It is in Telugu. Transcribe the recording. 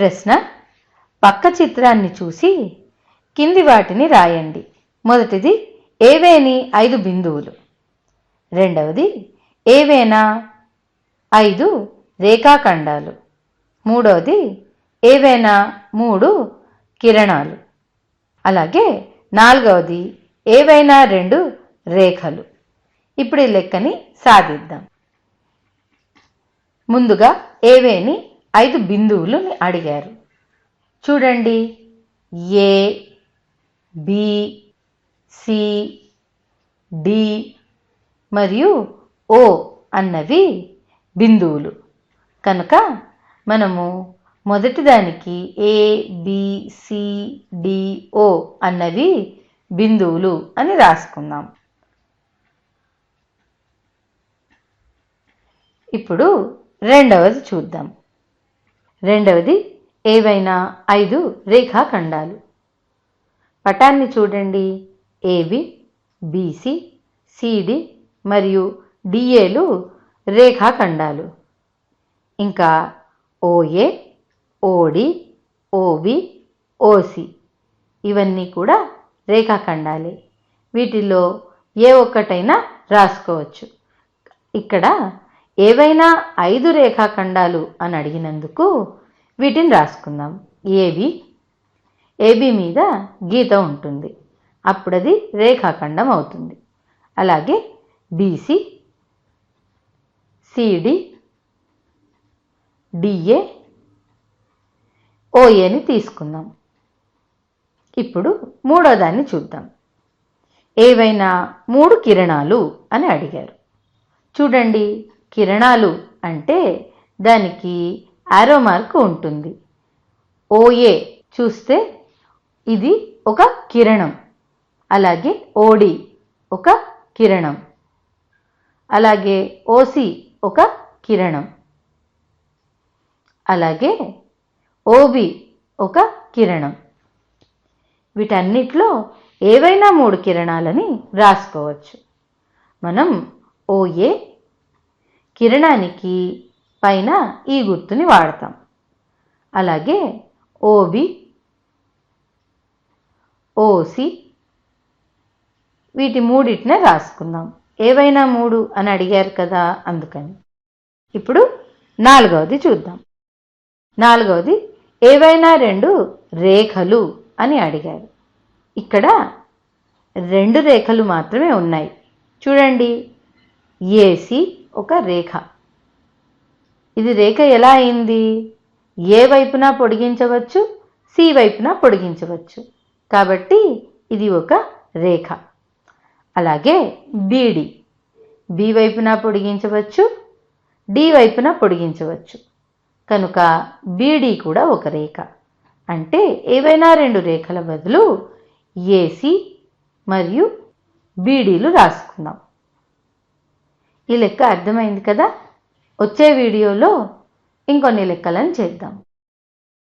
ప్రశ్న పక్క చిత్రాన్ని చూసి కింది వాటిని రాయండి. మొదటిది ఏవేని ఐదు బిందువులు. రెండవది ఏవేనా ఐదు రేఖాఖండాలు. మూడవది ఏవైనా మూడు కిరణాలు. అలాగే నాలుగవది ఏవైనా రెండు రేఖలు. ఇప్పుడు ఈ లెక్కని సాధిద్దాం. ముందుగా ఏవేని ఐదు బిందువులు అడిగారు. చూడండి. ఏ బి సి డి మరియు ఓ అన్నవి బిందువులు. కనుక మనము మొదటి దానికి A B C D O అన్నవి బిందువులు అని రాసుకుందాం. ఇప్పుడు రెండవది చూద్దాం. రెండవది ఏవైనా ఐదు రేఖాఖండాలు. పటాన్ని చూడండి. ఏబి బీసీ సిడి మరియు డిఏలు రేఖాఖండాలు. ఇంకా ఓఏ ఓడి ఓబి ఓసి ఇవన్నీ కూడా రేఖాఖండాలే. వీటిలో ఏ ఒక్కటైనా రాసుకోవచ్చు. ఇక్కడ ఏవైనా ఐదు రేఖాఖండాలు అని అడిగినందుకు వీటిని రాసుకుందాం. ఏబి ఏబి మీద గీత ఉంటుంది. అప్పుడు అది రేఖాఖండం అవుతుంది. అలాగే బీసీ సిడి డిఏ ఓఏని తీసుకుందాం. ఇప్పుడు మూడోదాన్ని చూద్దాం. ఏవైనా మూడు కిరణాలు అని అడిగారు. చూడండి. కిరణాలు అంటే దానికి ఆరో మార్క్ ఉంటుంది. ఓఏ చూస్తే ఇది ఒక కిరణం. అలాగే ఓడి ఒక కిరణం. అలాగే ఓసి ఒక కిరణం. అలాగే ఓబి ఒక కిరణం. వీటన్నిటిలో ఏవైనా మూడు కిరణాలని రాసుకోవచ్చు. మనం ఓఏ కిరణానికి పైన ఈ గుర్తుని వాడతాం. అలాగే ఓబి ఓసి వీటి మూడిటినే రాసుకుందాం. ఏవైనా మూడు అని అడిగారు కదా అందుకని. ఇప్పుడు నాలుగవది చూద్దాం. నాలుగవది ఏవైనా రెండు రేఖలు అని అడిగారు. ఇక్కడ రెండు రేఖలు మాత్రమే ఉన్నాయి. చూడండి. ఏసి ఒక రేఖ. ఇది రేఖ ఎలా అయింది? ఏ వైపున పొడిగించవచ్చు? సి వైపున పొడిగించవచ్చు. కాబట్టి ఇది ఒక రేఖ. అలాగే బీడి. బి వైపున పొడిగించవచ్చు డి వైపున పొడిగించవచ్చు. కనుక బీడీ కూడా ఒక రేఖ. అంటే ఏవైనా రెండు రేఖల బదులు ఏసీ మరియు బీడీలు రాసుకుందాం. ఈ లెక్క అర్థమైంది కదా? వచ్చే వీడియోలో ఇంకొన్ని లెక్కలను చేద్దాం.